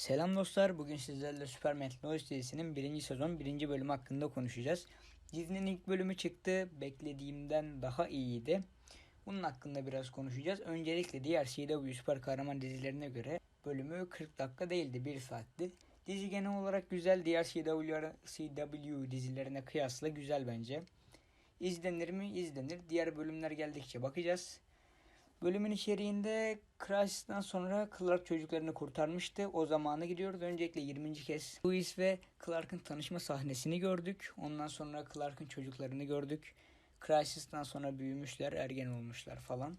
Selam dostlar. Bugün sizlerle Superman Lois dizisinin birinci sezon birinci bölümü hakkında konuşacağız. Dizinin ilk bölümü çıktı. Beklediğimden daha iyiydi. Bunun hakkında biraz konuşacağız. Öncelikle diğer CW süper kahraman dizilerine göre bölümü 40 dakika değildi. 1 saatti. Dizi genel olarak güzel. Diğer CW, CW dizilerine kıyasla güzel bence. İzlenir mi? İzlenir. Diğer bölümler geldikçe bakacağız. Bölümün içeriğinde Crashis'tan sonra Clark çocuklarını kurtarmıştı. O zamana gidiyoruz. Öncelikle 20. kez Louis ve Clark'ın tanışma sahnesini gördük. Ondan sonra Clark'ın çocuklarını gördük. Crisis'tan sonra büyümüşler, ergen olmuşlar falan.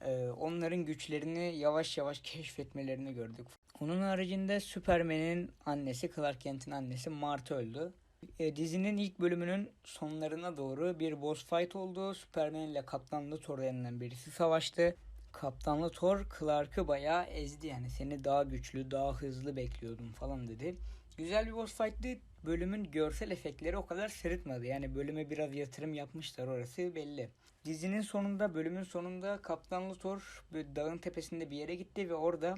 Ee, onların güçlerini yavaş yavaş keşfetmelerini gördük. Onun haricinde Superman'in annesi, Clark Kent'in annesi Martha öldü. E, dizinin ilk bölümünün sonlarına doğru bir boss fight oldu. Superman ile Kaptanlı Thor denilen birisi savaştı. Kaptanlı Thor Clark'ı bayağı ezdi yani seni daha güçlü, daha hızlı bekliyordum falan dedi. Güzel bir boss fight'tı. Bölümün görsel efektleri o kadar sırıtmadı. Yani bölüme biraz yatırım yapmışlar orası belli. Dizinin sonunda, bölümün sonunda Kaptanlı Thor dağın tepesinde bir yere gitti ve orada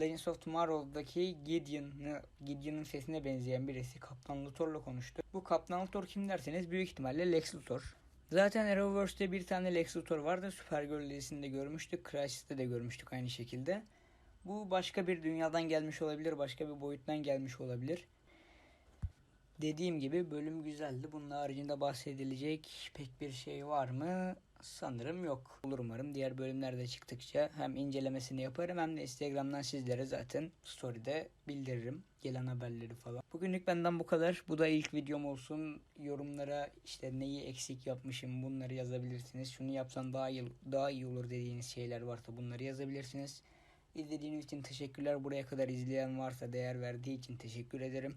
Legends of Tomorrow'daki Gideon'ı, Gideon'ın sesine benzeyen birisi Kaptan Luthor'la konuştu. Bu Kaptan Luthor kim derseniz büyük ihtimalle Lex Luthor. Zaten Arrowverse'de bir tane Lex Luthor vardı. Supergirl dizisinde görmüştük. Crisis'te de görmüştük aynı şekilde. Bu başka bir dünyadan gelmiş olabilir. Başka bir boyuttan gelmiş olabilir. Dediğim gibi bölüm güzeldi. Bunun haricinde bahsedilecek pek bir şey var mı? Sanırım yok. Olur umarım. Diğer bölümlerde çıktıkça hem incelemesini yaparım hem de Instagram'dan sizlere zaten story'de bildiririm. Gelen haberleri falan. Bugünlük benden bu kadar. Bu da ilk videom olsun. Yorumlara işte neyi eksik yapmışım bunları yazabilirsiniz. Şunu yapsan daha iyi, daha iyi olur dediğiniz şeyler varsa bunları yazabilirsiniz. İzlediğiniz için teşekkürler. Buraya kadar izleyen varsa değer verdiği için teşekkür ederim.